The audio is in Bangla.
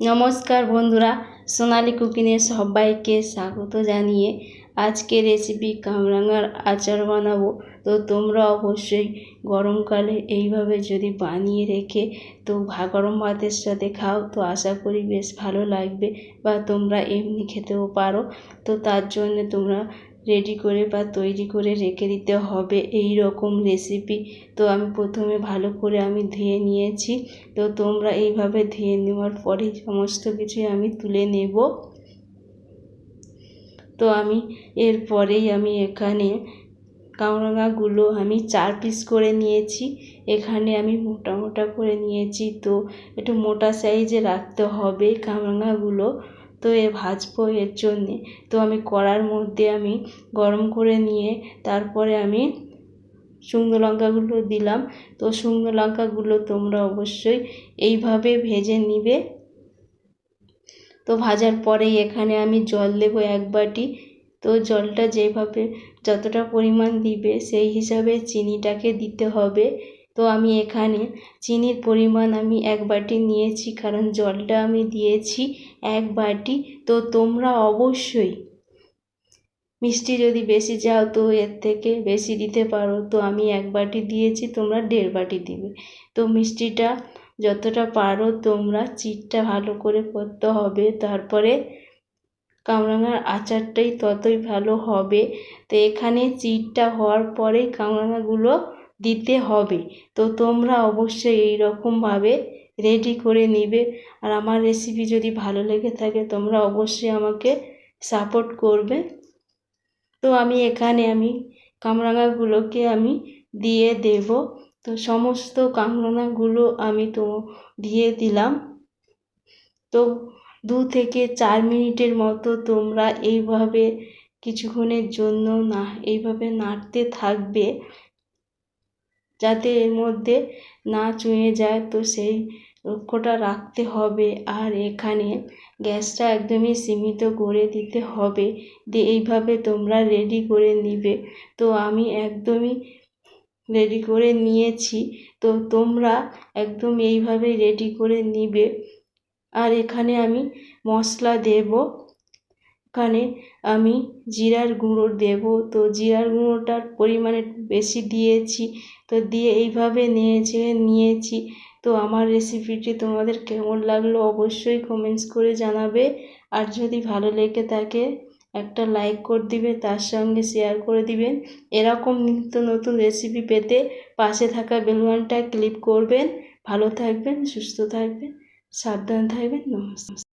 নমস্কার বন্ধুরা, সোনালি কুকিংয়ে সবাইকে স্বাগত জানিয়ে আজকে রেসিপি কামরাঙার আচার বানাবো। তো তোমরা অবশ্যই গরমকালে এইভাবে যদি বানিয়ে রেখে তো গরম ভাতের সাথে খাও, তো আশা করি বেশ ভালো লাগবে বা তোমরা এমনি খেতেও পারো। তো তার জন্য তোমরা রেডি করে বা তৈরি করে রেখে দিতে হবে এই রকম রেসিপি তো আমি প্রথমে ভালো করে আমি ধুয়ে নিয়েছি। তো তোমরা এইভাবে ধুয়ে নেওয়ার পরেই সমস্ত কিছুই আমি তুলে নেব। তো আমি এরপরেই আমি এখানে কামরাঙাগুলো আমি চার পিস করে নিয়েছি। এখানে আমি মোটা মোটা করে নিয়েছি। তো একটু মোটা সাইজে রাখতে হবে কামরাঙাগুলো তো এ ভাজবো এর জন্যে। তো আমি কড়ার মধ্যে আমি গরম করে নিয়ে তারপরে আমি শুকনো লঙ্কাগুলো দিলাম। তো শুকনো লঙ্কাগুলো তোমরা অবশ্যই এইভাবে ভেজে নিবে। তো ভাজার পরেই এখানে আমি জল দেবো এক বাটি। তো জলটা যেভাবে যতটা পরিমাণ দিবে সেই হিসাবে চিনিটাকে দিতে হবে। তো আমি এখানে চিনির পরিমাণ আমি এক বাটি নিয়েছি, কারণ জলটা আমি দিয়েছি এক বাটি। তো তোমরা অবশ্যই মিষ্টি যদি বেশি চাও তো এর থেকে বেশি দিতে পারো। তো আমি এক বাটি দিয়েছি, তোমরা দেড় বাটি দিবে। তো মিষ্টিটা যতটা পারো তোমরা চিটটা ভালো করে করতে হবে। তারপরে কামরাঙার আচারটাই ততই ভালো হবে। তো এখানে চিটটা হওয়ার পরে কামরাঙাগুলো দিতে হবে। তো তোমরা অবশ্যই এই রকমভাবে রেডি করে নিবে। আর আমার রেসিপি যদি ভালো লেগে থাকে, তোমরা অবশ্যই আমাকে সাপোর্ট করবে। তো আমি এখানে আমি কামরাঙাগুলোকে আমি দিয়ে দেব। তো সমস্ত কামরাঙাগুলো আমি তো দিয়ে দিলাম। তো দু থেকে চার মিনিটের মতো তোমরা এইভাবে কিছুক্ষণের জন্য না, এইভাবে নাড়তে থাকবে। যাতে এর মধ্যে না চুঁয়ে যায়, তো সেই লক্ষ্যটা রাখতে হবে। আর এখানে গ্যাসটা একদমই সীমিত করে দিতে হবে। দিয়ে এইভাবে তোমরা রেডি করে নিবে। তো আমি একদমই রেডি করে নিয়েছি। তো তোমরা একদম এইভাবে রেডি করে নিবে। আর এখানে আমি মশলা দেব। এখানে আমি জিরার গুঁড়ো দেব। তো জিরার গুঁড়োটার পরিমাণ বেশি দিয়েছি, তো দিয়ে এইভাবে নিয়েছে, নিয়েছি। তো আমার রেসিপিটি তোমাদের কেমন লাগল অবশ্যই কমেন্টস করে জানাবে। আর যদি ভালো লেগে থাকে, একটা লাইক করে দিবে, তার সঙ্গে শেয়ার করে দিবেন এরকম নিত্য নতুন রেসিপি পেতে পাশে থাকা বেলুনটা ক্লিক করবেন। ভালো থাকবেন, সুস্থ থাকবেন, সাবধান থাকবেন, নমস্কার।